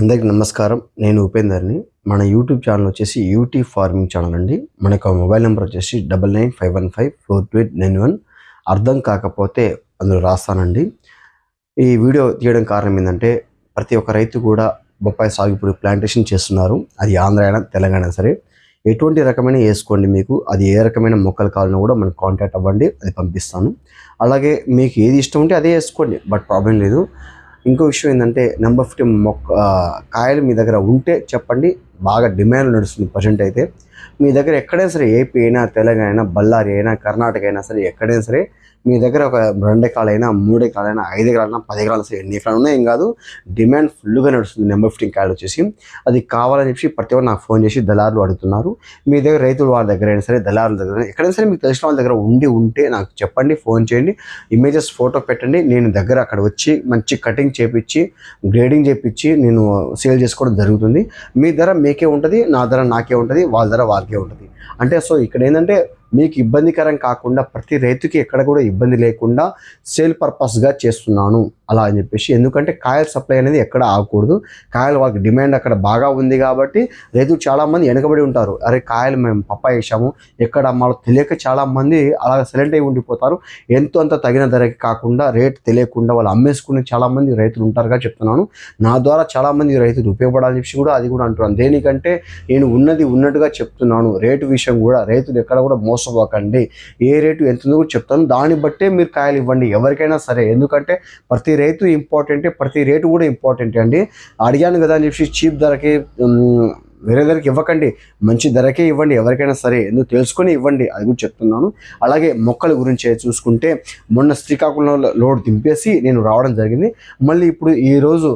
అందరికి నమస్కారం. నేను ఉపేందర్ని. మన యూట్యూబ్ ఛానల్ వచ్చేసి యూటీ ఫార్మింగ్ ఛానల్ అండి. మన యొక్క మొబైల్ నెంబర్ వచ్చేసి double nine five one five four two eight nine one. అర్థం కాకపోతే అందులో రాస్తానండి. ఈ వీడియో తీయడం కారణం ఏంటంటే ప్రతి ఒక్క రైతు కూడా బొప్పాయి సాగు ఇప్పుడు ప్లాంటేషన్ చేస్తున్నారు. అది ఆంధ్ర అయినా తెలంగాణ సరే. ఎటువంటి రకమైన వేసుకోండి మీకు. అది ఏ రకమైన మొక్కలు కావాలన్నా కూడా మనకు కాంటాక్ట్ అవ్వండి. అది పంపిస్తాను. అలాగే మీకు ఏది ఇష్టం ఉంటే అదే వేసుకోండి. బట్ ప్రాబ్లం లేదు. ఇంకో విషయం ఏంటంటే నెంబర్ ఫిఫ్టీ మొక్క కాయలు మీ దగ్గర ఉంటే చెప్పండి. బాగా డిమాండ్ నడుస్తుంది ప్రజెంట్ అయితే. మీ దగ్గర ఎక్కడైనా సరే ఏపీ అయినా తెలంగాణ అయినా బళ్ళారి అయినా కర్ణాటక అయినా సరే ఎక్కడైనా సరే మీ దగ్గర ఒక రెండు ఎకరాలైనా మూడు ఎకరాలైనా ఐదు ఎకరాలైనా పది ఎకరాలు సరే ఎన్ని ఎకరాలు ఉన్నాయి ఏం కాదు డిమాండ్ ఫుల్గా నడుస్తుంది నెంబర్ ఫిఫ్టీన్ క్యాడ్ వచ్చేసి. అది కావాలని చెప్పి ప్రతి ఒక్కరు నాకు ఫోన్ చేసి దళారులు అడుగుతున్నారు. మీ దగ్గర రైతులు వాళ్ళ దగ్గర అయినా సరే దళారుల దగ్గర ఎక్కడైనా సరే మీకు తెలిసిన వాళ్ళ దగ్గర ఉండి ఉంటే నాకు చెప్పండి ఫోన్ చేయండి. ఇమేజెస్ ఫోటో పెట్టండి. నేను దగ్గర అక్కడ వచ్చి మంచి కటింగ్ చేపించి గ్రేడింగ్ చేపించి నేను సేల్ చేసుకోవడం జరుగుతుంది. మీ ధర మీకే ఉంటుంది నా ధర నాకే ఉంటుంది వాళ్ళ ధర వాళ్ళకే ఉంటుంది. అంటే సో ఇక్కడ ఏంటంటే మీకు ఇబ్బందికరం కాకుండా ప్రతి రైతుకి ఎక్కడ కూడా ఇబ్బంది లేకుండా సేల్ పర్పస్గా చేస్తున్నాను. అలా అని చెప్పేసి. ఎందుకంటే కాయల సప్లై అనేది ఎక్కడ ఆగకూడదు. కాయలు వాళ్ళకి డిమాండ్ అక్కడ బాగా ఉంది కాబట్టి రైతులు చాలామంది వెనకబడి ఉంటారు. అరే కాయలు మేము పప్ప వేసాము ఎక్కడ మాకు తెలియక చాలామంది అలా సైలెంట్ అయి ఉండిపోతారు. ఎంతో అంత తగిన ధరకి కాకుండా రేట్ తెలియకుండా వాళ్ళు అమ్మేసుకునే చాలామంది రైతులు ఉంటారుగా చెప్తున్నాను. నా ద్వారా చాలామంది రైతులు ఉపయోగపడాలని చెప్పి కూడా అది కూడా అంటున్నాను. దేనికంటే నేను ఉన్నది ఉన్నట్టుగా చెప్తున్నాను. రేటు విషయం కూడా రైతులు ఎక్కడ కూడా మోసపోకండి. ఏ రేటు ఎంత ఉందో కూడా చెప్తాను. దాన్ని బట్టే మీరు కాయలు ఇవ్వండి. ఎవరికైనా సరే. ఎందుకంటే ప్రతి రైతు ఇంపార్టెంటే ప్రతి రేటు కూడా ఇంపార్టెంటే అండి. అడిగాను కదా అని చెప్పి చీప్ ధరకి వేరే ధరకి ఇవ్వకండి. మంచి ధరకే ఇవ్వండి ఎవరికైనా సరే. ఎందుకు తెలుసుకొని ఇవ్వండి అది కూడా చెప్తున్నాను. అలాగే మొక్కల గురించి చూసుకుంటే మొన్న శ్రీకాకుళంలో లోడ్ దింపేసి నేను రావడం జరిగింది. మళ్ళీ ఇప్పుడు ఈరోజు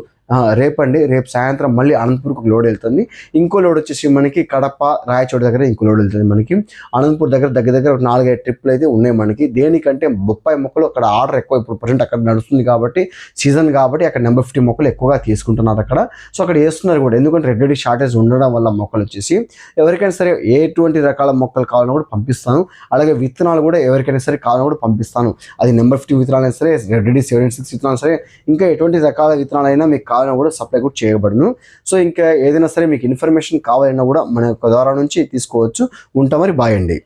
రేపండి రేపు సాయంత్రం మళ్ళీ అనంతపూర్కి లోడ్ వెళ్తుంది. ఇంకో లోడ్ వచ్చేసి మనకి కడప రాయచోటి దగ్గర ఇంకో లోడ్ వెళ్తుంది మనకి. అనంతపూర్ దగ్గర దగ్గర దగ్గర ఒక నాలుగైదు ట్రిప్లు అయితే ఉన్నాయి మనకి. దేనికంటే బొప్పాయి మొక్కలు అక్కడ ఆర్డర్ ఎక్కువ ఇప్పుడు ప్రజెంట్ అక్కడ నడుస్తుంది కాబట్టి సీజన్ కాబట్టి అక్కడ నెంబర్ ఫిఫ్టీ మొక్కలు ఎక్కువగా తీసుకుంటున్నారు అక్కడ. సో అక్కడ వేస్తున్నారు కూడా. ఎందుకంటే రెడ్ షార్టేజ్ ఉండడం వల్ల మొక్కలు వచ్చేసి. ఎవరికైనా సరే ఎటువంటి రకాల మొక్కలు కావాలన్నా కూడా పంపిస్తాను. అలాగే విత్తనాలు కూడా ఎవరికైనా సరే కావాలన్నా కూడా పంపిస్తాను. అది నెంబర్ ఫిఫ్టీ విత్తనాలు సరే రెడ్డి సెవెన్ సిక్స్ విత్తనాలు సరే ఇంకా ఎటువంటి రకాల విత్తనాలు అయినా మీకు కావాలన్నా కూడా సప్లై కూడా చేయబడును. సో ఇంకా ఏదైనా సరే మీకు ఇన్ఫర్మేషన్ కావాలన్నా కూడా మన యొక్క ద్వారా నుంచి తీసుకోవచ్చు. ఉంటామని బాయ్ అండి.